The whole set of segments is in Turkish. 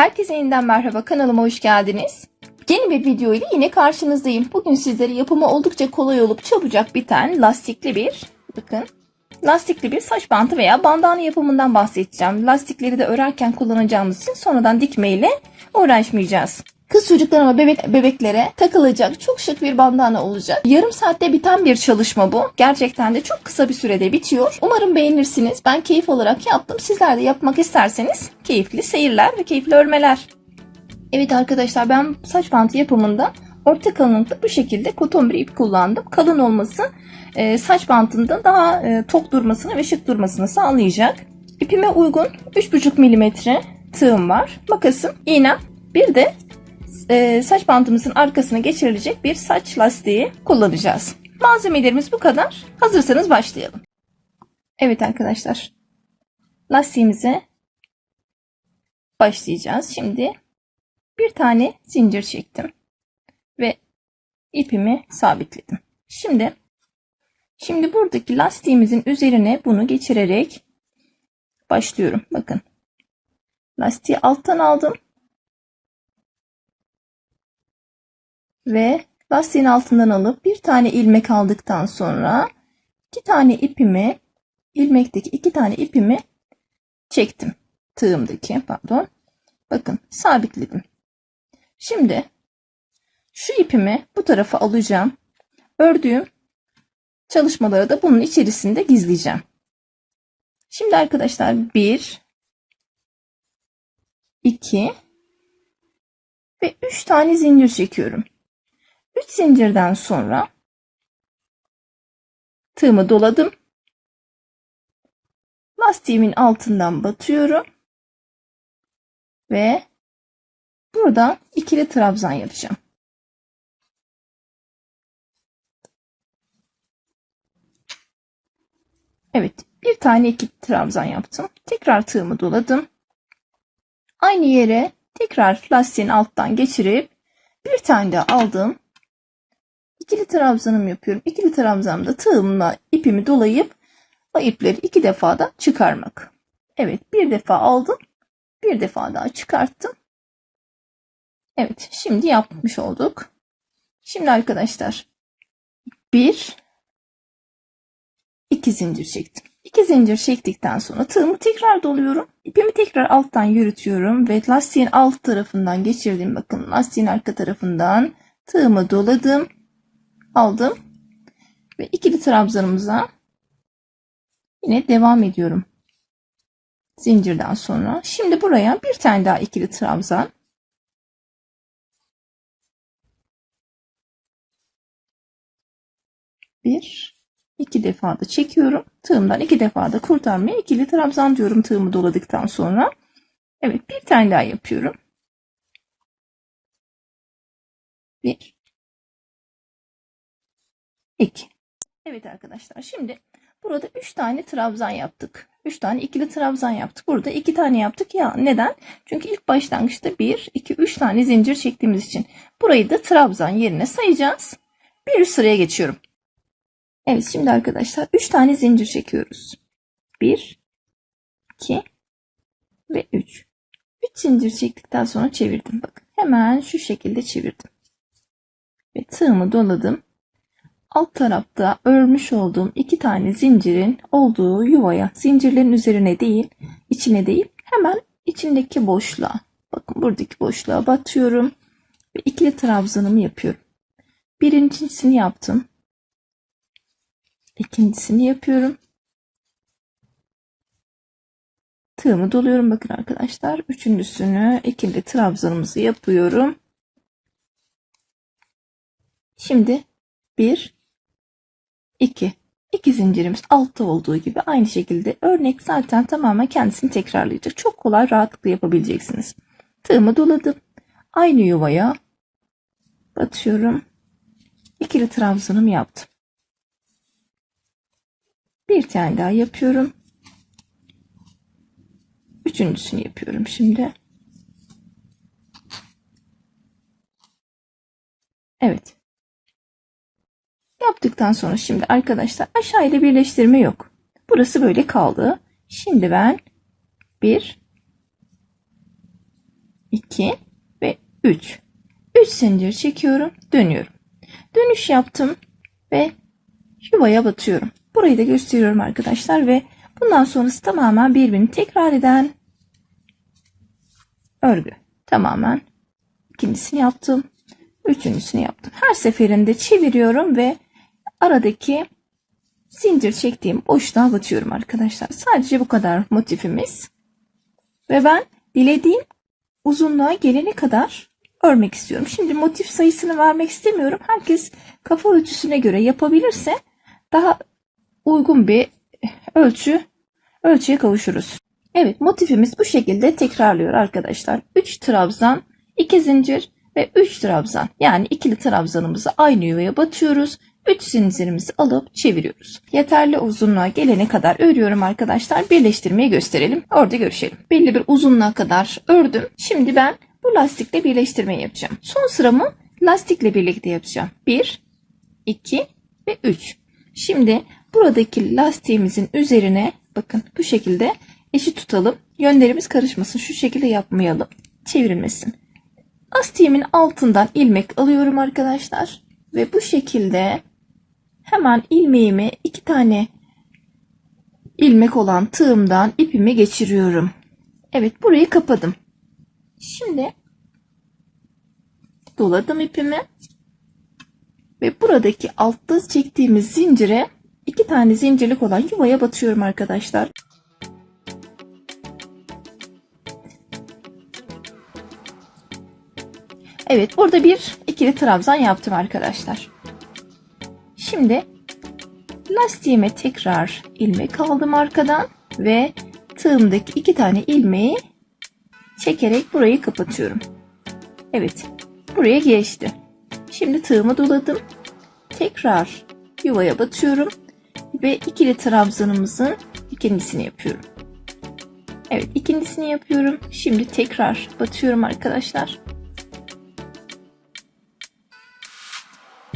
Herkese yeniden merhaba kanalıma hoş geldiniz. Yeni bir video ile yine karşınızdayım. Bugün sizlere yapımı oldukça kolay olup çabucak biten lastikli bir bakın lastikli bir saç bantı veya bandana yapımından bahsedeceğim. Lastikleri de örerken kullanacağımız için sonradan dikmeyle uğraşmayacağız. Kız çocuklarıma bebek, bebeklere takılacak çok şık bir bandana olacak. Yarım saatte biten bir çalışma bu. Gerçekten de çok kısa bir sürede bitiyor. Umarım beğenirsiniz. Ben keyif olarak yaptım. Sizler de yapmak isterseniz keyifli seyirler ve keyifli örmeler. Evet arkadaşlar ben saç bantı yapımında orta kalınlıkta bu şekilde koton bir ip kullandım. Kalın olması e, saç bantında daha e, tok durmasını ve şık durmasını sağlayacak. İpime uygun 3,5 milimetre tığım var. Makasım, iğnem, bir de e, saç bantımızın arkasına geçirilecek bir saç lastiği kullanacağız. Malzemelerimiz bu kadar. Hazırsanız başlayalım. Evet arkadaşlar. Lastiğimize başlayacağız. Şimdi bir tane zincir çektim ve ipimi sabitledim. Şimdi şimdi buradaki lastiğimizin üzerine bunu geçirerek başlıyorum. Bakın. Lastiği alttan aldım. Ve lastiğin altından alıp bir tane ilmek aldıktan sonra iki tane ipimi ilmekteki iki tane ipimi çektim. Tığımdaki pardon. Bakın sabitledim. Şimdi şu ipimi bu tarafa alacağım. Ördüğüm çalışmaları da bunun içerisinde gizleyeceğim. Şimdi arkadaşlar 1 2 ve 3 tane zincir çekiyorum. 3 zincirden sonra tığımı doladım. Lastiğimin altından batıyorum. Ve burada ikili trabzan yapacağım. Evet, bir tane ikili trabzan yaptım. Tekrar tığımı doladım. Aynı yere tekrar lastiğin alttan geçirip bir tane daha aldım. İkili trabzanımı yapıyorum. İkili trabzanımda tığımla ipimi dolayıp o ipleri iki defa da çıkarmak. Evet, bir defa aldım. Bir defa daha çıkarttım. Evet, şimdi yapmış olduk. Şimdi arkadaşlar bir iki zincir çektim. İki zincir çektikten sonra tığımı tekrar doluyorum. İpimi tekrar alttan yürütüyorum ve lastiğin alt tarafından geçirdim. Bakın lastiğin arka tarafından tığımı doladım. Aldım. Ve ikili trabzanımıza yine devam ediyorum. Zincirden sonra. Şimdi buraya bir tane daha ikili trabzan. Bir, iki defa da çekiyorum. Tığımdan iki defa da kurtarmaya ikili trabzan diyorum tığımı doladıktan sonra. Evet bir tane daha yapıyorum. Bir, iki. Evet arkadaşlar şimdi burada üç tane trabzan yaptık. Üç tane ikili trabzan yaptık. Burada iki tane yaptık ya neden? Çünkü ilk başlangıçta bir, iki, üç tane zincir çektiğimiz için. Burayı da trabzan yerine sayacağız. Bir üst sıraya geçiyorum. Evet şimdi arkadaşlar 3 tane zincir çekiyoruz. 1 2 ve 3. 3 zincir çektikten sonra çevirdim. Bakın hemen şu şekilde çevirdim. Ve tığımı doladım. Alt tarafta örmüş olduğum iki tane zincirin olduğu yuvaya, zincirlerin üzerine değil, içine değil, hemen içindeki boşluğa. Bakın buradaki boşluğa batıyorum ve ikili trabzanımı yapıyorum. Birincisini yaptım. İkincisini yapıyorum. Tığımı doluyorum bakın arkadaşlar. Üçüncüsünü ikili trabzanımızı yapıyorum. Şimdi bir, iki. İki zincirimiz altta olduğu gibi aynı şekilde örnek zaten tamamen kendisini tekrarlayacak. Çok kolay rahatlıkla yapabileceksiniz. Tığımı doladım. Aynı yuvaya batıyorum. İkili trabzanımı yaptım. Bir tane daha yapıyorum. Üçüncüsünü yapıyorum şimdi. Evet. Yaptıktan sonra şimdi arkadaşlar aşağı ile birleştirme yok. Burası böyle kaldı. Şimdi ben bir 2 ve 3. 3 zincir çekiyorum, dönüyorum. Dönüş yaptım ve yuvaya batıyorum. Burayı da gösteriyorum arkadaşlar ve bundan sonrası tamamen birbirini tekrar eden örgü. Tamamen ikincisini yaptım. Üçüncüsünü yaptım. Her seferinde çeviriyorum ve aradaki zincir çektiğim boşluğa batıyorum arkadaşlar. Sadece bu kadar motifimiz. Ve ben dilediğim uzunluğa gelene kadar örmek istiyorum. Şimdi motif sayısını vermek istemiyorum. Herkes kafa ölçüsüne göre yapabilirse daha uygun bir ölçü ölçüye kavuşuruz. Evet motifimiz bu şekilde tekrarlıyor arkadaşlar. 3 trabzan, 2 zincir ve 3 trabzan yani ikili trabzanımızı aynı yuvaya batıyoruz. 3 zincirimizi alıp çeviriyoruz. Yeterli uzunluğa gelene kadar örüyorum arkadaşlar. Birleştirmeyi gösterelim. Orada görüşelim. Belli bir uzunluğa kadar ördüm. Şimdi ben bu lastikle birleştirmeyi yapacağım. Son sıramı lastikle birlikte yapacağım. 1, 2 ve 3. Şimdi buradaki lastiğimizin üzerine bakın bu şekilde eşit tutalım. Yönlerimiz karışmasın. Şu şekilde yapmayalım. Çevrilmesin. Lastiğimin altından ilmek alıyorum arkadaşlar. Ve bu şekilde hemen ilmeğimi iki tane ilmek olan tığımdan ipimi geçiriyorum. Evet burayı kapadım. Şimdi doladım ipimi ve buradaki altta çektiğimiz zincire iki tane zincirlik olan yuvaya batıyorum arkadaşlar. Evet burada bir ikili trabzan yaptım arkadaşlar. Şimdi lastiğime tekrar ilmek aldım arkadan ve tığımdaki iki tane ilmeği çekerek burayı kapatıyorum. Evet buraya geçti. Şimdi tığımı doladım. Tekrar yuvaya batıyorum ve ikili trabzanımızın ikincisini yapıyorum. Evet ikincisini yapıyorum. Şimdi tekrar batıyorum arkadaşlar.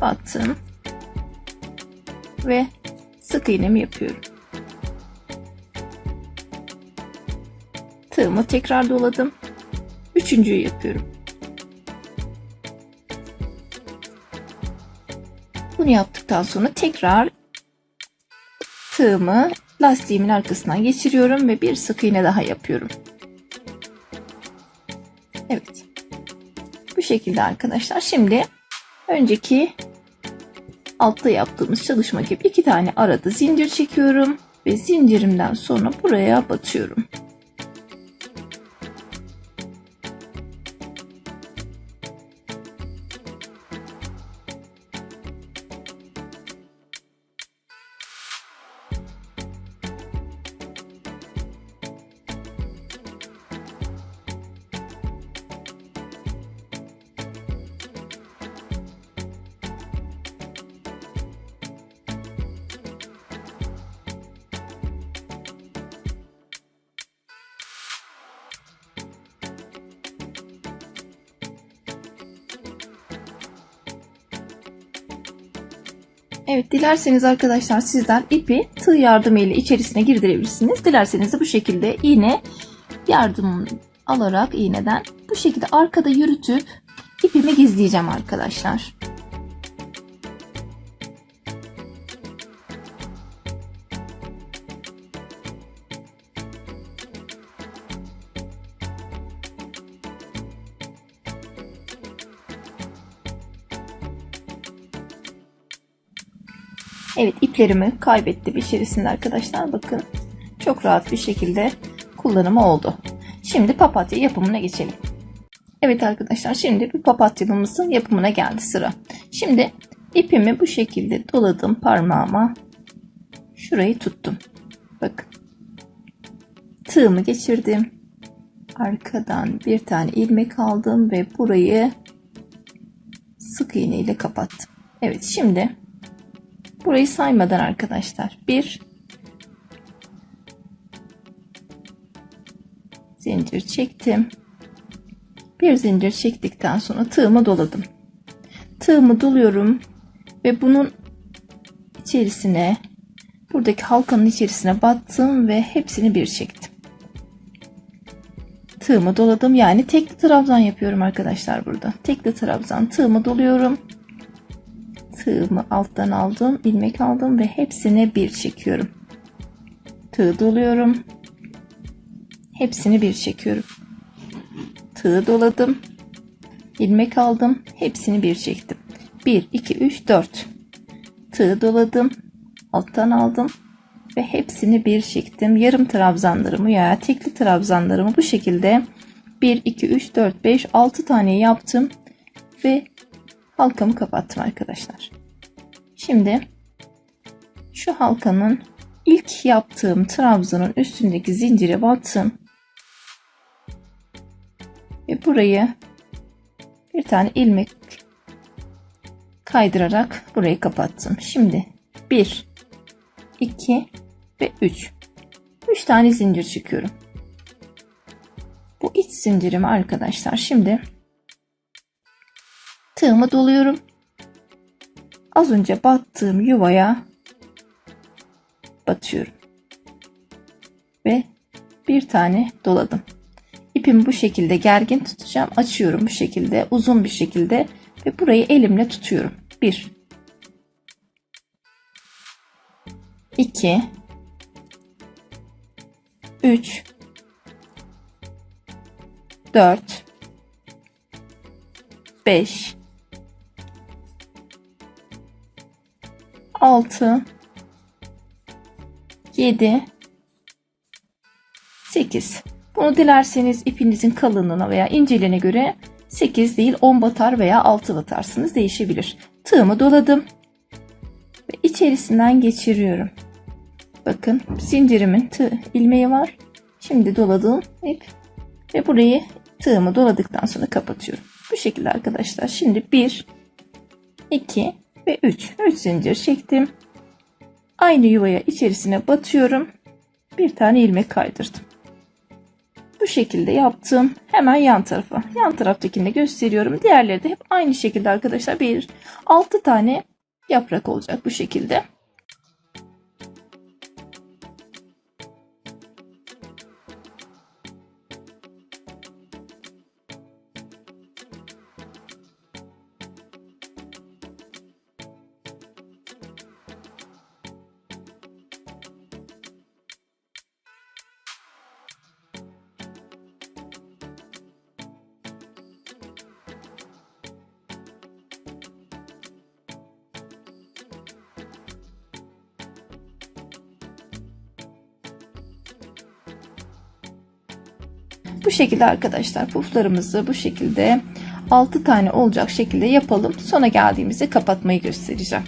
battım ve sık iğnemi yapıyorum. Tığımı tekrar doladım. Üçüncüyü yapıyorum. Bunu yaptıktan sonra tekrar tığımı lastiğimin arkasından geçiriyorum ve bir sık iğne daha yapıyorum. Evet. Bu şekilde arkadaşlar. Şimdi önceki altta yaptığımız çalışma gibi iki tane arada zincir çekiyorum ve zincirimden sonra buraya batıyorum. Evet dilerseniz arkadaşlar sizden ipi tığ yardımıyla içerisine girdirebilirsiniz. Dilerseniz de bu şekilde iğne yardım alarak iğneden bu şekilde arkada yürütüp ipimi gizleyeceğim arkadaşlar. Evet iplerimi kaybettim içerisinde arkadaşlar. Bakın çok rahat bir şekilde kullanımı oldu. Şimdi papatya yapımına geçelim. Evet arkadaşlar şimdi bir papatyamızın yapımına geldi sıra. Şimdi ipimi bu şekilde doladım parmağıma. Şurayı tuttum. Bakın. Tığımı geçirdim. Arkadan bir tane ilmek aldım ve burayı sık iğne ile kapattım. Evet şimdi Burayı saymadan arkadaşlar. Bir zincir çektim. Bir zincir çektikten sonra tığımı doladım. Tığımı doluyorum ve bunun içerisine buradaki halkanın içerisine battım ve hepsini bir çektim. tığımı doladım. Yani tekli trabzan yapıyorum arkadaşlar burada. Tekli trabzan tığımı doluyorum. Tığımı alttan aldım. ilmek aldım ve hepsine bir çekiyorum. Tığ doluyorum. Hepsini bir çekiyorum. Tığ doladım. ilmek aldım. Hepsini bir çektim. 1, 2, 3, 4. Tığ doladım. Alttan aldım. Ve hepsini bir çektim. Yarım trabzanlarımı veya tekli trabzanlarımı bu şekilde 1, 2, 3, 4, 5, 6 tane yaptım. Ve halkamı kapattım arkadaşlar. Şimdi şu halkanın ilk yaptığım trabzanın üstündeki zincire battım. Ve burayı bir tane ilmek kaydırarak burayı kapattım. Şimdi 1 2 ve 3 3 tane zincir çıkıyorum. Bu iç zincirimi arkadaşlar şimdi tığımı doluyorum. Az önce battığım yuvaya batıyorum. Ve bir tane doladım. İpimi bu şekilde gergin tutacağım. Açıyorum bu şekilde uzun bir şekilde ve burayı elimle tutuyorum. 1 2 3 4 5 6 7 8 bunu dilerseniz ipinizin kalınlığına veya inceliğine göre 8 değil 10 batar veya 6 batarsınız değişebilir. Tığımı doladım ve içerisinden geçiriyorum. Bakın zincirimin tığ ilmeği var. Şimdi doladığım ip ve burayı tığımı doladıktan sonra kapatıyorum. Bu şekilde arkadaşlar. Şimdi 1 2 ve 3. 3 zincir çektim. Aynı yuvaya içerisine batıyorum. Bir tane ilmek kaydırdım. Bu şekilde yaptım. Hemen yan tarafa. Yan taraftakini gösteriyorum. Diğerleri de hep aynı şekilde arkadaşlar. Bir 6 tane yaprak olacak bu şekilde. Bu şekilde arkadaşlar puflarımızı bu şekilde 6 tane olacak şekilde yapalım. Sona geldiğimizde kapatmayı göstereceğim.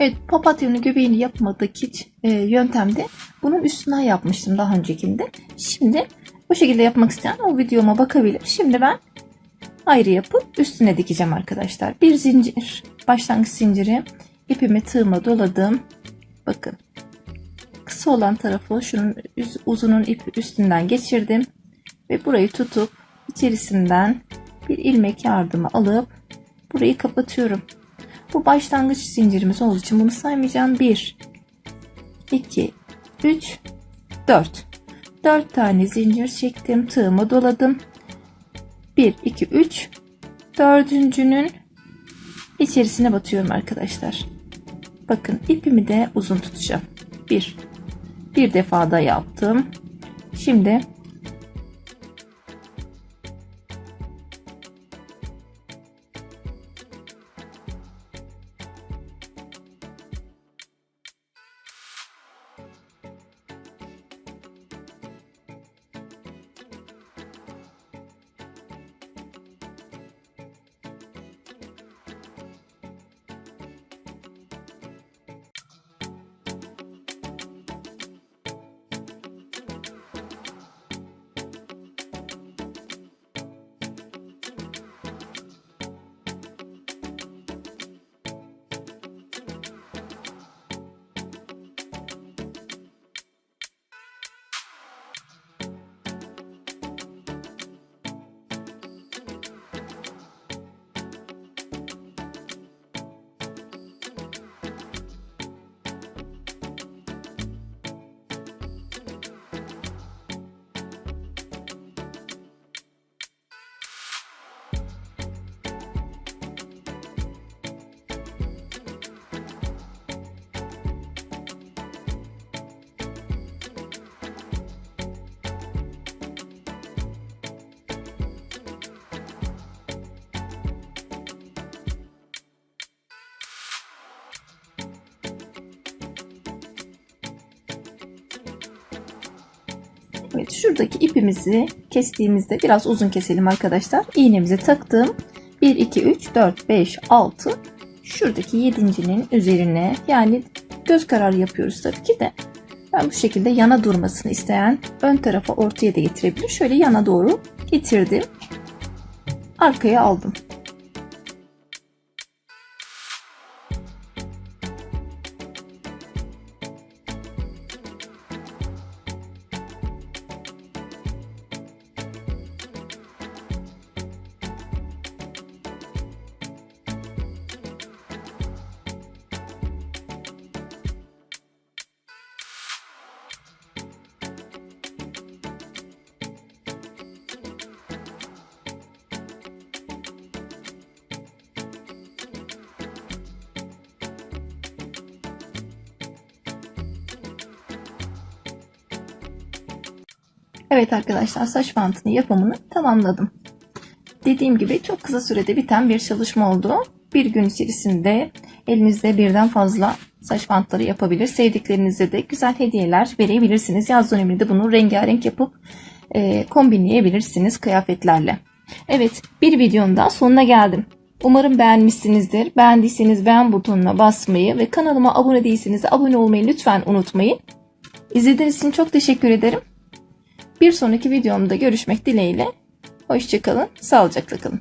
Evet papatyonun göbeğini yapmadaki e, yöntemde bunun üstünden yapmıştım daha öncekinde. Şimdi bu şekilde yapmak isteyen o videoma bakabilir. Şimdi ben ayrı yapıp üstüne dikeceğim arkadaşlar. Bir zincir başlangıç zinciri ipimi tığıma doladım. Bakın kısa olan tarafı şunun uzunun ipi üstünden geçirdim ve burayı tutup içerisinden bir ilmek yardımı alıp burayı kapatıyorum. Bu başlangıç zincirimiz olduğu için bunu saymayacağım. 1 2 3 4 4 tane zincir çektim. Tığımı doladım. 1 2 3 dördüncünün içerisine batıyorum arkadaşlar. Bakın ipimi de uzun tutacağım. 1 bir defa da yaptım. Şimdi Evet şuradaki ipimizi kestiğimizde biraz uzun keselim arkadaşlar. İğnemizi taktım. 1, 2, 3, 4, 5, 6. Şuradaki yedincinin üzerine yani göz kararı yapıyoruz tabii ki de. Ben bu şekilde yana durmasını isteyen ön tarafa ortaya da getirebilir. Şöyle yana doğru getirdim. Arkaya aldım. Evet arkadaşlar saç bantını yapımını tamamladım. Dediğim gibi çok kısa sürede biten bir çalışma oldu. Bir gün içerisinde elinizde birden fazla saç bantları yapabilir. Sevdiklerinize de güzel hediyeler verebilirsiniz. Yaz döneminde bunu rengarenk yapıp e, kombinleyebilirsiniz kıyafetlerle. Evet bir videonun daha sonuna geldim. Umarım beğenmişsinizdir. Beğendiyseniz beğen butonuna basmayı ve kanalıma abone değilseniz de abone olmayı lütfen unutmayın. İzlediğiniz için çok teşekkür ederim. Bir sonraki videomda görüşmek dileğiyle. Hoşçakalın, sağlıcakla kalın.